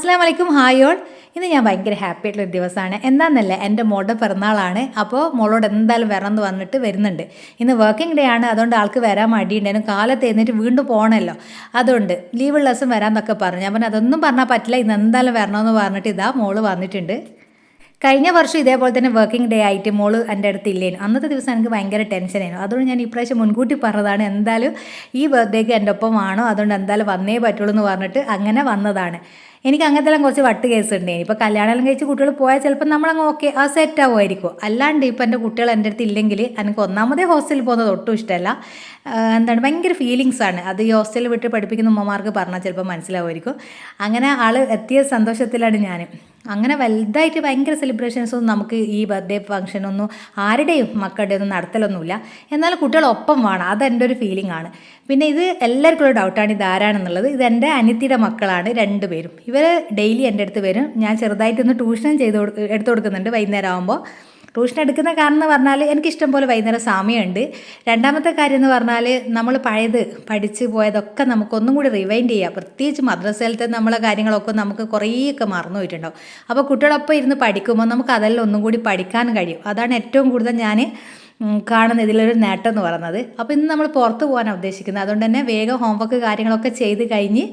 അസ്സാം വലൈക്കും hi all ഇന്ന് ഞാൻ ഭയങ്കര ഹാപ്പി ആയിട്ടുള്ള ഒരു ദിവസമാണ്. എന്താണെന്നല്ല എന്റെ മോളുടെ പിറന്നാളാണ്. അപ്പോൾ മോളോട് എന്തായാലും വരണം എന്ന് വന്നിട്ട് വരുന്നുണ്ട്. ഇന്ന് വർക്കിംഗ് ഡേ ആണ്. അതുകൊണ്ട് ആൾക്ക് വരാൻ മടിയുണ്ടായിരുന്നു. കാലത്ത് എഴുന്നേറ്റ് വീണ്ടും പോകണമല്ലോ. അതുകൊണ്ട് ലീവുള്ള ദിവസം വരാമെന്നൊക്കെ പറഞ്ഞു. ഞാൻ പറഞ്ഞു അതൊന്നും പറഞ്ഞാൽ പറ്റില്ല. ഇന്ന് എന്തായാലും വരണമെന്ന് പറഞ്ഞിട്ട് ഇതാ മോൾ വന്നിട്ടുണ്ട്. കഴിഞ്ഞ വർഷം ഇതേപോലെ തന്നെ വർക്കിംഗ് ഡേ ആയിട്ട് മോൾ എന്റെ അടുത്ത് ഇല്ലേനു. അന്നത്തെ ദിവസം എനിക്ക് ഭയങ്കര ടെൻഷനായിരുന്നു അതുകൊണ്ട് ഞാൻ ഇപ്രാവശ്യം മുൻകൂട്ടി പറഞ്ഞതാണ് എന്തായാലും ഈ ബർത്ത്ഡേക്ക് എന്റെ ഒപ്പം ആണോ? അതുകൊണ്ട് എന്തായാലും വന്നേ പറ്റുള്ളൂ എന്ന് പറഞ്ഞിട്ട് അങ്ങനെ വന്നതാണ്. എനിക്ക് അങ്ങനത്തെ കുറച്ച് വട്ട് കേസ് ഉണ്ടായിരുന്നു. ഇപ്പോൾ കല്യാണം കഴിച്ച് കുട്ടികൾ പോയാൽ ചിലപ്പോൾ നമ്മളങ്ങ് ഓക്കെ ആ സെറ്റ് ആവുമായിരിക്കും. അല്ലാണ്ട് ഇപ്പോൾ എന്റെ കുട്ടികൾ എന്റെ അടുത്ത് ഇല്ലെങ്കിൽ എനിക്ക് ഒന്നാമതേ ഹോസ്റ്റലിൽ പോകുന്നത് ഒട്ടും ഇഷ്ടമല്ല. എന്താണ് ഭയങ്കര ഫീലിങ്സ് ആണ്. അത് ഈ ഹോസ്റ്റലിൽ വിട്ട് പഠിപ്പിക്കുന്ന ഉമ്മമാർക്ക് പറഞ്ഞാൽ ചിലപ്പോൾ മനസ്സിലാവുമായിരിക്കും. അങ്ങനെ ആൾ എത്തിയ സന്തോഷത്തിലാണ് ഞാൻ അങ്ങനെ വലുതായിട്ട് ഭയങ്കര സെലിബ്രേഷൻസ് ഒന്നും നമുക്ക് ഈ ബർത്ത്ഡേ ഫംഗ്ഷനൊന്നും ആരുടെയും മക്കളുടെ ഒന്നും നടത്തലൊന്നുമില്ല. എന്നാൽ കുട്ടികൾ ഒപ്പം വേണം അതെന്റെ ഒരു ഫീലിംഗ് ആണ്. പിന്നെ ഇത് എല്ലാവർക്കും ഒരു ഡൗട്ടാണ് ഇത് ആരാണെന്നുള്ളത്. ഇത് എന്റെ അനിത്തിയുടെ മക്കളാണ് രണ്ടുപേരും ഇവർ ഡെയിലി എന്റെ അടുത്ത് വരും. ഞാൻ ചെറുതായിട്ടൊന്ന് ട്യൂഷൻ ചെയ്ത് എടുത്തു കൊടുക്കുന്നുണ്ട് വൈകുന്നേരം ആകുമ്പോൾ ട്യൂഷൻ എടുക്കുന്ന കാരണം എന്ന് പറഞ്ഞാൽ എനിക്കിഷ്ടം പോലെ വൈകുന്നേരം സമയമുണ്ട്. രണ്ടാമത്തെ കാര്യം എന്ന് പറഞ്ഞാൽ നമ്മൾ പഴയത് പഠിച്ച് പോയതൊക്കെ നമുക്കൊന്നും കൂടി റിവൈൻഡ് ചെയ്യാം. പ്രത്യേകിച്ച് മദ്രസയിലത്തെ നമ്മളെ കാര്യങ്ങളൊക്കെ നമുക്ക് കുറേയൊക്കെ മറന്നു പോയിട്ടുണ്ടാവും. അപ്പോൾ കുട്ടികളൊപ്പം ഇരുന്ന് പഠിക്കുമ്പോൾ നമുക്ക് അതെല്ലാം ഒന്നും കൂടി പഠിക്കാൻ കഴിയും. അതാണ് ഏറ്റവും കൂടുതൽ ഞാൻ കാണുന്ന ഇതിലൊരു നേട്ടം എന്ന് പറയുന്നത്. അപ്പോൾ ഇന്ന് നമ്മൾ പുറത്ത് പോകാനാണ് ഉദ്ദേശിക്കുന്നത്. അതുകൊണ്ട് തന്നെ വേഗം ഹോംവർക്ക് കാര്യങ്ങളൊക്കെ ചെയ്ത് കഴിഞ്ഞ്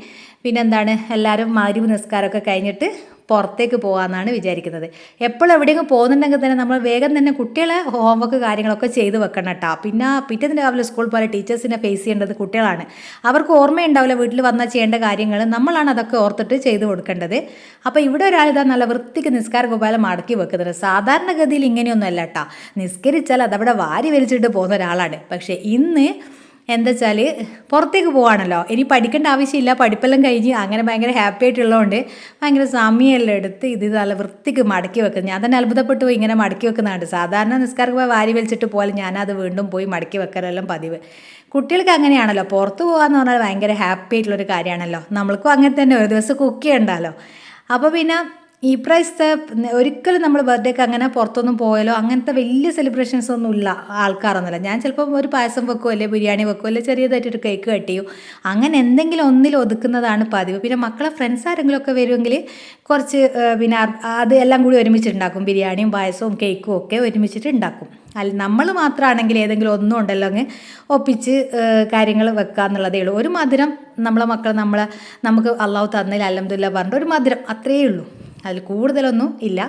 പിന്നെന്താണ്? എല്ലാവരും മാരിവ് നിസ്കാരമൊക്കെ കഴിഞ്ഞിട്ട് പുറത്തേക്ക് പോകാമെന്നാണ് വിചാരിക്കുന്നത്. എപ്പോഴും എവിടെയെങ്കിലും പോകുന്നുണ്ടെങ്കിൽ തന്നെ നമ്മൾ വേഗം തന്നെ കുട്ടികളെ ഹോംവർക്ക് കാര്യങ്ങളൊക്കെ ചെയ്ത് വെക്കണം കേട്ടോ. പിന്നെ പിറ്റേന്ന് രാവിലെ സ്കൂൾ പോലെ ടീച്ചേഴ്സിനെ ഫേസ് ചെയ്യേണ്ടത് കുട്ടികളാണ്. അവർക്ക് ഓർമ്മയുണ്ടാവില്ല വീട്ടിൽ വന്നാൽ ചെയ്യേണ്ട കാര്യങ്ങൾ നമ്മളാണ് അതൊക്കെ ഓർത്തിട്ട് ചെയ്ത് കൊടുക്കേണ്ടത്. അപ്പോൾ ഇവിടെ ഒരാൾ ഇതാ നല്ല വൃത്തിക്ക് നിസ്കാര ഗോപാലം മടക്കി വെക്കുന്നത്. സാധാരണഗതിയിൽ ഇങ്ങനെയൊന്നും അല്ല കേട്ടോ. നിസ്കരിച്ചാൽ അതവിടെ വാരി വലിച്ചിട്ട് പോകുന്ന ഒരാളാണ്. പക്ഷേ ഇന്ന് എന്താ വെച്ചാൽ പുറത്തേക്ക് പോവാണല്ലോ. ഇനി പഠിക്കേണ്ട ആവശ്യമില്ല. പഠിപ്പെല്ലാം കഴിഞ്ഞ് അങ്ങനെ ഭയങ്കര ഹാപ്പി ആയിട്ടുള്ളതുകൊണ്ട് ഭയങ്കര സമയമെല്ലാം എടുത്ത് ഇത് നല്ല വൃത്തിക്ക് മടക്കി വെക്കുന്നത് ഞാൻ തന്നെ അത്ഭുതപ്പെട്ടു പോയി ഇങ്ങനെ മടക്കി വെക്കുന്നതാണ്. സാധാരണ നിസ്കാരക്ക് വാരി വലിച്ചിട്ട് പോലെ ഞാനത് വീണ്ടും പോയി മടക്കി വെക്കലെല്ലാം പതിവ്. കുട്ടികൾക്ക് അങ്ങനെയാണല്ലോ. പുറത്ത് പോകാന്ന് പറഞ്ഞാൽ ഭയങ്കര ഹാപ്പി ആയിട്ടുള്ളൊരു കാര്യമാണല്ലോ. നമ്മൾക്കും അങ്ങനെ തന്നെ ഒരു ദിവസം കുക്ക് ചെയ്യണ്ടല്ലോ. അപ്പോൾ പിന്നെ ഈ പ്രാവശ്യത്തെ ഒരിക്കലും നമ്മൾ ബർത്ത്ഡേക്ക് അങ്ങനെ പുറത്തൊന്നും പോയാലോ അങ്ങനത്തെ വലിയ സെലിബ്രേഷൻസ് ഒന്നും ഇല്ല ആൾക്കാരൊന്നുമില്ല. ഞാൻ ചിലപ്പോൾ ഒരു പായസം വെക്കുമോ അല്ലെ ബിരിയാണി വെക്കുമോ അല്ലെ ചെറിയതായിട്ടൊരു കേക്ക് കട്ട് ചെയ്യും അങ്ങനെ എന്തെങ്കിലും ഒന്നിൽ ഒതുക്കുന്നതാണ് പതിവ്. പിന്നെ മക്കളെ ഫ്രണ്ട്സ് ആരെങ്കിലും ഒക്കെ വരുമെങ്കിൽ കുറച്ച് പിന്നെ അത് എല്ലാം കൂടി ഒരുമിച്ചുണ്ടാക്കും ബിരിയാണിയും പായസവും കേക്കും ഒക്കെ ഒരുമിച്ചിട്ട് ഉണ്ടാക്കും. അല്ല നമ്മൾ മാത്രമാണെങ്കിൽ ഏതെങ്കിലും ഒന്നും ഉണ്ടല്ലോ അങ്ങ് ഒപ്പിച്ച് കാര്യങ്ങൾ വെക്കുക എന്നുള്ളതേ ഉള്ളൂ. ഒരു മധുരം നമ്മളെ മക്കൾ നമ്മളെ നമുക്ക് അള്ളാഹു തന്നതിൽ അലഹമില്ല പറഞ്ഞിട്ട് ഒരു മധുരം അത്രയേ ഉള്ളൂ. അതിൽ കൂടുതലൊന്നും ഇല്ല.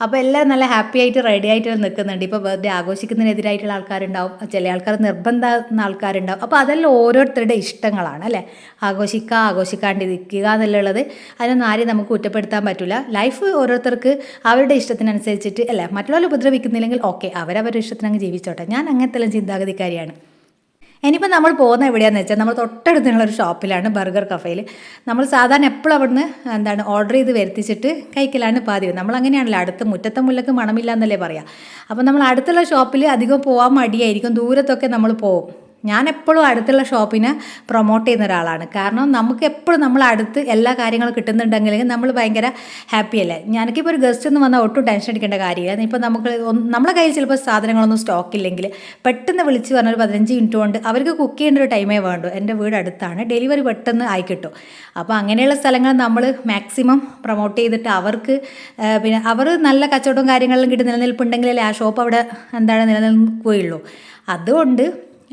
അപ്പോൾ എല്ലാവരും നല്ല ഹാപ്പി ആയിട്ട് റെഡി ആയിട്ട് നിൽക്കുന്നുണ്ട്. ഇപ്പോൾ ബർത്ത്ഡേ ആഘോഷിക്കുന്നതിനെതിരായിട്ടുള്ള ആൾക്കാരുണ്ടാവും. ചില ആൾക്കാർ നിർബന്ധമാകുന്ന ആൾക്കാരുണ്ടാവും. അപ്പോൾ അതെല്ലാം ഓരോരുത്തരുടെ ഇഷ്ടങ്ങളാണ് അല്ലേ? ആഘോഷിക്കുക ആഘോഷിക്കാണ്ടിരിക്കുക എന്നുള്ളത് അതിനൊന്നും ആരെയും നമുക്ക് കുറ്റപ്പെടുത്താൻ പറ്റില്ല ലൈഫ് ഓരോരുത്തർക്ക് അവരുടെ ഇഷ്ടത്തിനനുസരിച്ചിട്ട് അല്ലേ? മറ്റുള്ളവരെ ഉപദ്രവിക്കുന്നില്ലെങ്കിൽ ഓക്കെ അവരവരുടെ ഇഷ്ടത്തിനങ്ങ് ജീവിച്ചോട്ടെ. ഞാൻ അങ്ങനത്തെല്ലാം ചിന്താഗതിക്കാരിയാണ്. ഇനിയിപ്പോൾ നമ്മൾ പോകുന്ന എവിടെയാണെന്ന് വെച്ചാൽ നമ്മൾ തൊട്ടടുത്തുള്ള ഒരു ഷോപ്പിലാണ് ബർഗർ കഫേയിൽ നമ്മൾ സാധാരണ എപ്പോഴും അവിടുന്ന് എന്താണ് ഓർഡർ ചെയ്ത് വരുത്തിച്ചിട്ട് കഴിക്കലാണ് പതിവ്. നമ്മൾ അങ്ങനെയാണല്ലോ അടുത്ത മുറ്റത്തെ മുല്ലക്ക് മണമില്ല എന്നല്ലേ പറയാം. അപ്പോൾ നമ്മൾ അടുത്തുള്ള ഷോപ്പിൽ അധികം പോകാൻ മടിയായിരിക്കും ദൂരത്തൊക്കെ നമ്മൾ പോകും. ഞാൻ എപ്പോഴും അടുത്തുള്ള ഷോപ്പിനെ പ്രൊമോട്ട് ചെയ്യുന്ന ഒരാളാണ്. കാരണം നമുക്ക് എപ്പോഴും നമ്മൾ അടുത്ത് എല്ലാ കാര്യങ്ങളും കിട്ടുന്നുണ്ടെങ്കിൽ നമ്മൾ ഭയങ്കര ഹാപ്പി അല്ലേ? ഞാനൊക്കിപ്പോൾ ഒരു ഗസ്റ്റ് ഒന്ന് വന്നാൽ ഒട്ടും ടെൻഷൻ അടിക്കേണ്ട കാര്യമില്ല. ഇപ്പോൾ നമുക്ക് നമ്മളെ കയ്യിൽ ചിലപ്പോൾ സാധനങ്ങളൊന്നും സ്റ്റോക്ക് ഇല്ലെങ്കിൽ പെട്ടെന്ന് വിളിച്ച് പറഞ്ഞാൽ ഒരു പതിനഞ്ച് മിനിറ്റ് കൊണ്ട് അവർക്ക് കുക്ക് ചെയ്യേണ്ട ഒരു ടൈമേ വേണ്ടു. എന്റെ വീട് അടുത്താണ്. ഡെലിവറി പെട്ടെന്ന് ആയി കിട്ടും. അപ്പോൾ അങ്ങനെയുള്ള സ്ഥലങ്ങൾ നമ്മൾ മാക്സിമം പ്രൊമോട്ട് ചെയ്തിട്ട് അവർക്ക് പിന്നെ അവർ നല്ല കച്ചവടവും കാര്യങ്ങളിലും കിട്ടി നിലനിൽപ്പുണ്ടെങ്കിലല്ലേ ആ ഷോപ്പ് അവിടെ എന്താണ് നിലനിൽക്കുകയുള്ളൂ. അതുകൊണ്ട്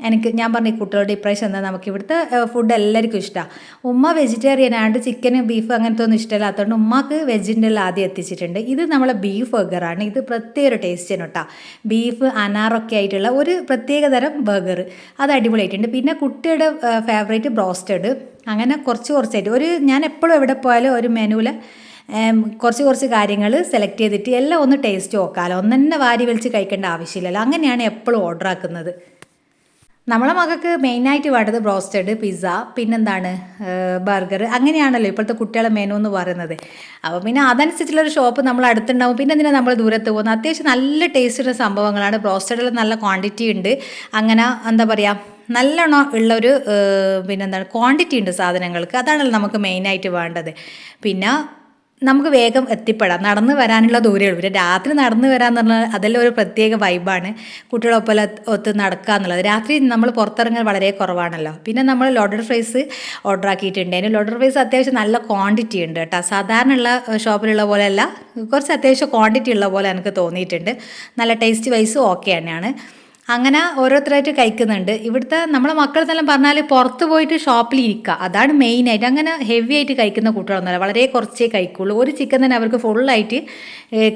എനിക്ക് ഞാൻ പറഞ്ഞു കുട്ടികളുടെ ഇപ്രാവശ്യം എന്താ നമുക്ക് ഇവിടുത്തെ ഫുഡ് എല്ലാവർക്കും ഇഷ്ടമാണ് ഉമ്മ വെജിറ്റേറിയൻ ആയതുകൊണ്ട് ചിക്കൻ ബീഫ് അങ്ങനത്തെ ഒന്നും ഇഷ്ടമില്ലാത്തതുകൊണ്ട് ഉമ്മക്ക് വെജിന്റെ ആദ്യം എത്തിച്ചിട്ടുണ്ട്. ഇത് നമ്മളെ ബീഫ് ബർഗറാണ് ഇത് പ്രത്യേക ഒരു ടേസ്റ്റിന് കേട്ടോ ബീഫ് അനാറൊക്കെ ആയിട്ടുള്ള ഒരു പ്രത്യേക തരം ബർഗർ അത് അടിപൊളിയായിട്ടുണ്ട്. പിന്നെ കുട്ടിയുടെ ഫേവറേറ്റ് ബ്രോസ്റ്റഡ് അങ്ങനെ കുറച്ച് കുറച്ചായിട്ട്. ഒരു ഞാൻ എപ്പോഴും എവിടെ പോയാലും ഒരു മെനുവിൽ കുറച്ച് കുറച്ച് കാര്യങ്ങൾ സെലക്ട് ചെയ്തിട്ട് എല്ലാം ഒന്ന് ടേസ്റ്റ് നോക്കാമല്ലോ ഒന്നെന്നെ വാരി വലിച്ച് കഴിക്കേണ്ട ആവശ്യമില്ലല്ലോ. അങ്ങനെയാണ് എപ്പോഴും ഓർഡർ ആക്കുന്നത്. നമ്മളെ മകൾക്ക് മെയിനായിട്ട് വേണ്ടത് ബ്രോസ്റ്റഡ് പിസ്സ പിന്നെന്താണ് ബർഗർ അങ്ങനെയാണല്ലോ ഇപ്പോഴത്തെ കുട്ടികളെ മെനു എന്ന് പറയുന്നത്. അപ്പോൾ പിന്നെ അതനുസരിച്ചുള്ളൊരു ഷോപ്പ് നമ്മൾ അടുത്തുണ്ടാവും. പിന്നെ എന്തിനാണ് നമ്മൾ ദൂരത്ത് പോകുന്നത്? അത്യാവശ്യം നല്ല ടേസ്റ്റുള്ള സംഭവങ്ങളാണ്. ബ്രോസ്റ്റഡിൽ നല്ല ക്വാണ്ടിറ്റി ഉണ്ട്. അങ്ങനെ എന്താ പറയുക നല്ലോണം ഉള്ളൊരു പിന്നെന്താണ് ക്വാണ്ടിറ്റി ഉണ്ട് സാധനങ്ങൾക്ക്. അതാണല്ലോ നമുക്ക് മെയിനായിട്ട് വേണ്ടത്. പിന്നെ നമുക്ക് വേഗം എത്തിപ്പെടാം. നടന്ന് വരാനുള്ള ദൂരേ ഉള്ളൂ. പിന്നെ രാത്രി നടന്ന് വരാന്ന് പറഞ്ഞാൽ അതെല്ലാം ഒരു പ്രത്യേക വൈബാണ് കുട്ടികളൊപ്പം ഒത്ത് നടക്കുക എന്നുള്ളത്. രാത്രി നമ്മൾ പുറത്തിറങ്ങാൻ വളരെ കുറവാണല്ലോ. പിന്നെ നമ്മൾ ലോഡർ ഫ്രൈസ് ഓർഡർ ആക്കിയിട്ടുണ്ട്. അതിന് ലോഡർ ഫ്രൈസ് അത്യാവശ്യം നല്ല ക്വാണ്ടിറ്റി ഉണ്ട് കേട്ടോ. സാധാരണ ഉള്ള ഷോപ്പിലുള്ള പോലെയല്ല. കുറച്ച് അത്യാവശ്യം ക്വാണ്ടിറ്റി ഉള്ള പോലെ എനിക്ക് തോന്നിയിട്ടുണ്ട്. നല്ല ടേസ്റ്റ് വൈസ് ഓക്കെ തന്നെയാണ്. അങ്ങനെ ഓരോരുത്തരായിട്ട് കഴിക്കുന്നുണ്ട്. ഇവിടുത്തെ നമ്മളെ മക്കൾ തന്നെ പറഞ്ഞാൽ പുറത്ത് പോയിട്ട് ഷോപ്പിൽ ഇരിക്കുക അതാണ് മെയിൻ ആയിട്ട്. അങ്ങനെ ഹെവി ആയിട്ട് കഴിക്കുന്ന കുട്ടികളൊന്നുമല്ല വളരെ കുറച്ചേ കഴിക്കുള്ളൂ. ഒരു ചിക്കൻ തന്നെ അവർക്ക് ഫുള്ളായിട്ട്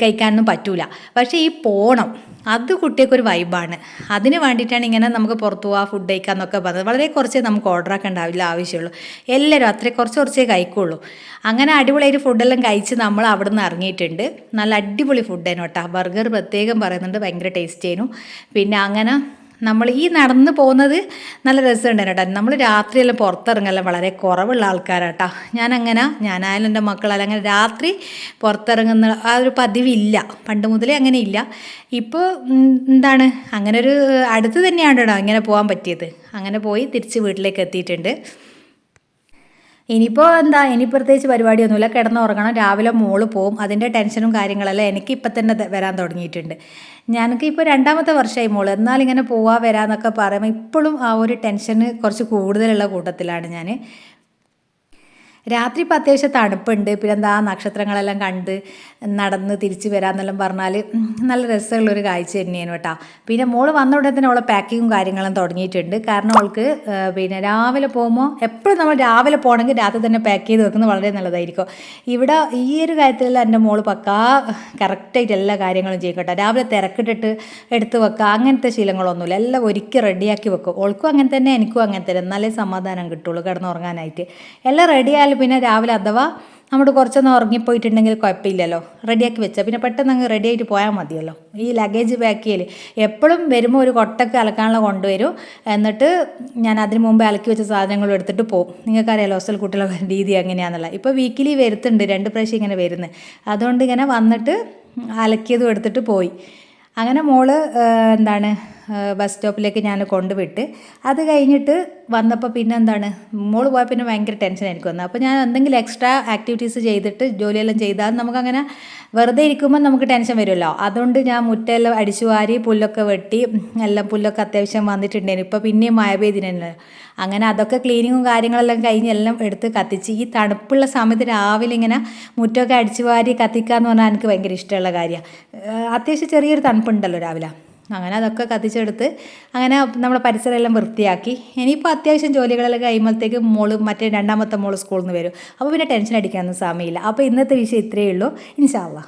കഴിക്കാനൊന്നും പറ്റൂല. പക്ഷേ ഈ പോണം അത് കുട്ടിയൊക്കെ ഒരു വൈബാണ് അതിന് വേണ്ടിയിട്ടാണ് ഇങ്ങനെ നമുക്ക് പുറത്ത് പോകാം ഫുഡ് കഴിക്കാമെന്നൊക്കെ പറഞ്ഞത്. വളരെ കുറച്ചേ നമുക്ക് ഓർഡർ ആക്കേണ്ടാവില്ല ആവശ്യമുള്ളൂ. എല്ലാവരും അത്ര കുറച്ച് കുറച്ചേ കഴിക്കുള്ളൂ. അങ്ങനെ അടിപൊളിയായിട്ട് ഫുഡെല്ലാം കഴിച്ച് നമ്മൾ അവിടെ നിന്ന് ഇറങ്ങിയിട്ടുണ്ട്. നല്ല അടിപൊളി ഫുഡ് ആയിരുന്നു കേട്ടോ. ബർഗർ പ്രത്യേകം പറയുന്നുണ്ട്. ഭയങ്കര ടേസ്റ്റ് ആയിരുന്നു. പിന്നെ അങ്ങനെ നമ്മൾ ഈ നടന്ന് പോകുന്നത് നല്ല രസമുണ്ട് കേട്ടോ. നമ്മൾ രാത്രിയെല്ലാം പുറത്തിറങ്ങെല്ലാം വളരെ കുറവുള്ള ആൾക്കാരാട്ടോ ഞാനങ്ങനെ ഞാനായാലും എന്റെ മക്കളായാലും അങ്ങനെ രാത്രി പുറത്തിറങ്ങുന്ന ആ ഒരു പതിവില്ല. പണ്ട് മുതലേ അങ്ങനെ ഇല്ല. ഇപ്പോൾ എന്താണ് അങ്ങനെ ഒരു അടുത്ത് തന്നെയാണ് കേട്ടോ ഇങ്ങനെ പോകാൻ പറ്റിയത്. അങ്ങനെ പോയി തിരിച്ച് വീട്ടിലേക്ക് എത്തിയിട്ടുണ്ട്. ഇനിയിപ്പോൾ എന്താ ഇനി പ്രത്യേകിച്ച് പരിപാടിയൊന്നുമില്ല. കിടന്നുറങ്ങണം. രാവിലെ മോൾ പോവും. അതിന്റെ ടെൻഷനും കാര്യങ്ങളെല്ലാം എനിക്ക് ഇപ്പം തന്നെ വരാൻ തുടങ്ങിയിട്ടുണ്ട്. ഞാനൊക്കെ ഇപ്പോൾ രണ്ടാമത്തെ വർഷമായി മോൾ. എന്നാലിങ്ങനെ പോവാ വരാമെന്നൊക്കെ പറയുമ്പോൾ ഇപ്പോഴും ആ ഒരു ടെൻഷന് കുറച്ച് കൂടുതലുള്ള കൂട്ടത്തിലാണ് ഞാൻ രാത്രി ഇപ്പം അത്യാവശ്യം തണുപ്പുണ്ട്. പിന്നെ എന്താ നക്ഷത്രങ്ങളെല്ലാം കണ്ട് നടന്ന് തിരിച്ച് വരാമെന്നെല്ലാം പറഞ്ഞാൽ നല്ല രസമുള്ളൊരു കാഴ്ച തന്നെയാണ് കേട്ടോ. പിന്നെ മോൾ വന്ന ഉടനെ തന്നെ അവളെ പാക്കിങ്ങും കാര്യങ്ങളും തുടങ്ങിയിട്ടുണ്ട്. കാരണം അവൾക്ക് പിന്നെ രാവിലെ പോകുമ്പോൾ എപ്പോഴും നമ്മൾ രാവിലെ പോകണമെങ്കിൽ രാത്രി തന്നെ പാക്ക് ചെയ്ത് വെക്കുന്നത് വളരെ നല്ലതായിരിക്കും. ഇവിടെ ഈ ഒരു കാര്യത്തിലെല്ലാം എന്റെ മോൾ പക്കാ കറക്റ്റായിട്ട് എല്ലാ കാര്യങ്ങളും ചെയ്യും കേട്ടോ. രാവിലെ തിരക്കിട്ടിട്ട് എടുത്ത് വെക്കുക അങ്ങനത്തെ ശീലങ്ങളൊന്നുമില്ല. എല്ലാം ഒരുക്കി റെഡിയാക്കി വെക്കും. ഓൾക്കും അങ്ങനെ തന്നെ എനിക്കും അങ്ങനെ തന്നെ. എന്നാലേ സമാധാനം കിട്ടുള്ളൂ കിടന്നുറങ്ങാനായിട്ട്. എല്ലാം റെഡിയായാലും പിന്നെ രാവിലെ അഥവാ നമ്മൾ കുറച്ചൊന്ന് ഉറങ്ങിപ്പോയിട്ടുണ്ടെങ്കിൽ കുഴപ്പമില്ലല്ലോ. റെഡിയാക്കി വെച്ചാൽ പിന്നെ പെട്ടെന്ന് അങ്ങ് റെഡി ആയിട്ട് പോയാൽ മതിയല്ലോ. ഈ ലഗേജ് പാക്ക് ചെയ്യൽ എപ്പോഴും വരുമ്പോൾ ഒരു കൊട്ടക്ക് അലക്കാനുള്ള കൊണ്ടുവരും. എന്നിട്ട് ഞാൻ അതിന് മുമ്പ് അലക്കി വെച്ച സാധനങ്ങളും എടുത്തിട്ട് പോകും നിങ്ങൾക്കറിയാലോ ഹോസ്റ്റൽ കുട്ടികളുടെ രീതി എങ്ങനെയാണെന്നുള്ള ഇപ്പോൾ വീക്കിലി വരുത്തുണ്ട് രണ്ട് പ്രാവശ്യം ഇങ്ങനെ വരുന്നത് അതുകൊണ്ട് ഇങ്ങനെ വന്നിട്ട് അലക്കിയതും എടുത്തിട്ട് പോയി. അങ്ങനെ മോൾ എന്താണ് ബസ് സ്റ്റോപ്പിലേക്ക് ഞാൻ കൊണ്ടുവിട്ട് അത് കഴിഞ്ഞിട്ട് വന്നപ്പോൾ പിന്നെ എന്താണ് മോൾ പോയാൽ പിന്നെ ഭയങ്കര ടെൻഷൻ എനിക്ക് വന്നു അപ്പോൾ ഞാൻ എന്തെങ്കിലും എക്സ്ട്രാ ആക്ടിവിറ്റീസ് ചെയ്തിട്ട് ജോലിയെല്ലാം ചെയ്താൽ നമുക്കങ്ങനെ വെറുതെ ഇരിക്കുമ്പോൾ നമുക്ക് ടെൻഷൻ വരുമല്ലോ. അതുകൊണ്ട് ഞാൻ മുറ്റെല്ലാം അടിച്ചു വാരി പുല്ലൊക്കെ വെട്ടി എല്ലാം പുല്ലൊക്കെ അത്യാവശ്യം വന്നിട്ടുണ്ടായിരുന്നു. ഇപ്പോൾ പിന്നെയും മഴ പെയ്തിനല്ലോ അങ്ങനെ അതൊക്കെ ക്ലീനിങ്ങും കാര്യങ്ങളെല്ലാം കഴിഞ്ഞ് എല്ലാം എടുത്ത് കത്തിച്ച് ഈ തണുപ്പുള്ള സമയത്ത് രാവിലെ ഇങ്ങനെ മുറ്റമൊക്കെ അടിച്ചു വാരി കത്തിക്കുക എന്ന് പറഞ്ഞാൽ എനിക്ക് ഭയങ്കര ഇഷ്ടമുള്ള കാര്യമാണ്. അത്യാവശ്യം ചെറിയൊരു തണുപ്പുണ്ടല്ലോ രാവിലെ. അങ്ങനെ അതൊക്കെ കത്തിച്ചെടുത്ത് അങ്ങനെ നമ്മുടെ പരിസരമെല്ലാം വൃത്തിയാക്കി. ഇനിയിപ്പോൾ അത്യാവശ്യം ജോലികളെല്ലാം കഴിയുമ്പോഴത്തേക്ക് മോൾ മറ്റേ രണ്ടാമത്തെ മോൾ സ്കൂളിൽ നിന്ന് വരും. അപ്പോൾ പിന്നെ ടെൻഷൻ അടിക്കാനൊന്നും സമയമില്ല. അപ്പോൾ ഇന്നത്തെ വിഷയം ഇത്രയേ ഉള്ളൂ. ഇൻഷാല്ലാ